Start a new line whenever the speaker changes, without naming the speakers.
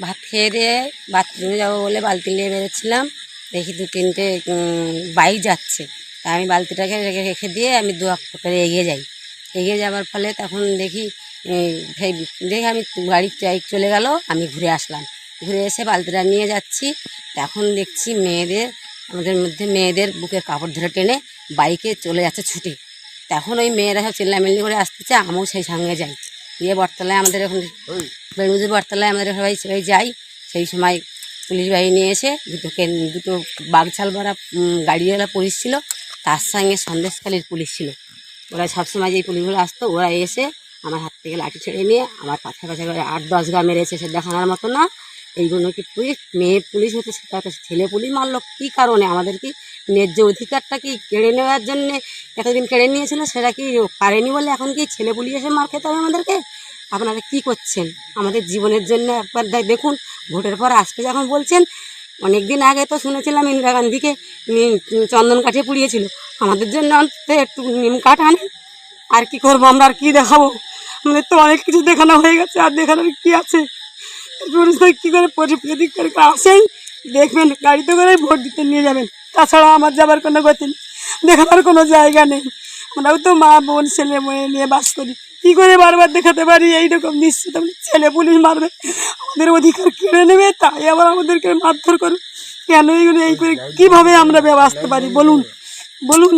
ভাত খেয়ে দিয়ে বাথরুমে যাব বলে বালতি নিয়ে বেরোচ্ছিলাম। দেখি দু তিনটে বাইক যাচ্ছে। তা আমি বালতিটাকে রেখে রেখে দিয়ে আমি দু এক করে এগিয়ে যাই। এগিয়ে যাওয়ার ফলে তখন দেখি দেখি আমি গাড়ি চাই- চলে গেল, আমি ঘুরে আসলাম। ঘুরে এসে বালতিটা নিয়ে যাচ্ছি। তখন দেখছি মেয়েদের, আমাদের মধ্যে মেয়েদের বুকের কাপড় ধরে টেনে বাইকে চলে যাচ্ছে ছুটে। তখন ওই মেয়েরা সব চিল্লামিল্লি করে আসতেছে, আমিও সেই সঙ্গে যাই। দিয়ে বটতলায় আমাদের এখন বেড়ুদের বটতলায় আমাদের সবাই সবাই যাই। সেই সময় পুলিশ বাহিনী নিয়ে এসে দুটোকে দুটো বাগছাল ভরা গাড়িওয়ালা পুলিশ ছিল। তার সঙ্গে সন্দেশখালীর পুলিশ ছিল। ওরা সবসময় যেই পুলিশগুলো আসতো ওরা এসে আমার হাত থেকে লাঠি ছেড়ে নিয়ে আমার পাশে পাশে করে আট দশ গা মেরেছে সে দেখানোর মতো না। এইগুলো কি পুলিশ মেয়ে পুলিশ হতে সেটা ছেলে পুলিশ মারলো? কী কারণে? আমাদের কি ন্যায্য অধিকারটা কি কেড়ে নেওয়ার জন্যে এতদিন কেড়ে নিয়েছিল, সেটা কি পারেনি বলে এখন কি ছেলে পুলিশ এসে মার খেতে হবে আমাদেরকে? আপনারা কি করছেন? আমাদের জীবনের জন্য একবার দেখুন, ভোটের পর আসবে যখন বলছেন অনেক দিন আগে তো শুনেছিলাম ইন্দিরা গান্ধীকে চন্দন কাঠে পুড়িয়েছিল। আমাদের জন্য একটু নিম কাঠ আনেন। আর কি করব আমরা, আর কি দেখাবো? আমাদের তো অনেক কিছু দেখানো হয়ে গেছে, আর দেখানোর কি আছে? পুলিশ তো কী করে প্রদীপ করে আসেন? দেখবেন গাড়িতে করে ভোট দিতে নিয়ে যাবেন। তাছাড়া আমার যাবার কোনো গতি নেই, দেখাবার কোনো জায়গা নেই। আমরাও তো মা, বোন, ছেলে, মেয়ে নিয়ে বাস করি। কী করে বারবার দেখাতে পারি? এইরকম নিশ্চিত ছেলে পুলিশ মারবে। আমাদের অধিকার কেড়ে নেবে, তাই আবার আমাদেরকে মারধর করবে। কেন এইগুলো এই করে কীভাবে আমরা ব্যবস্থা পারি? বলুন। বলুন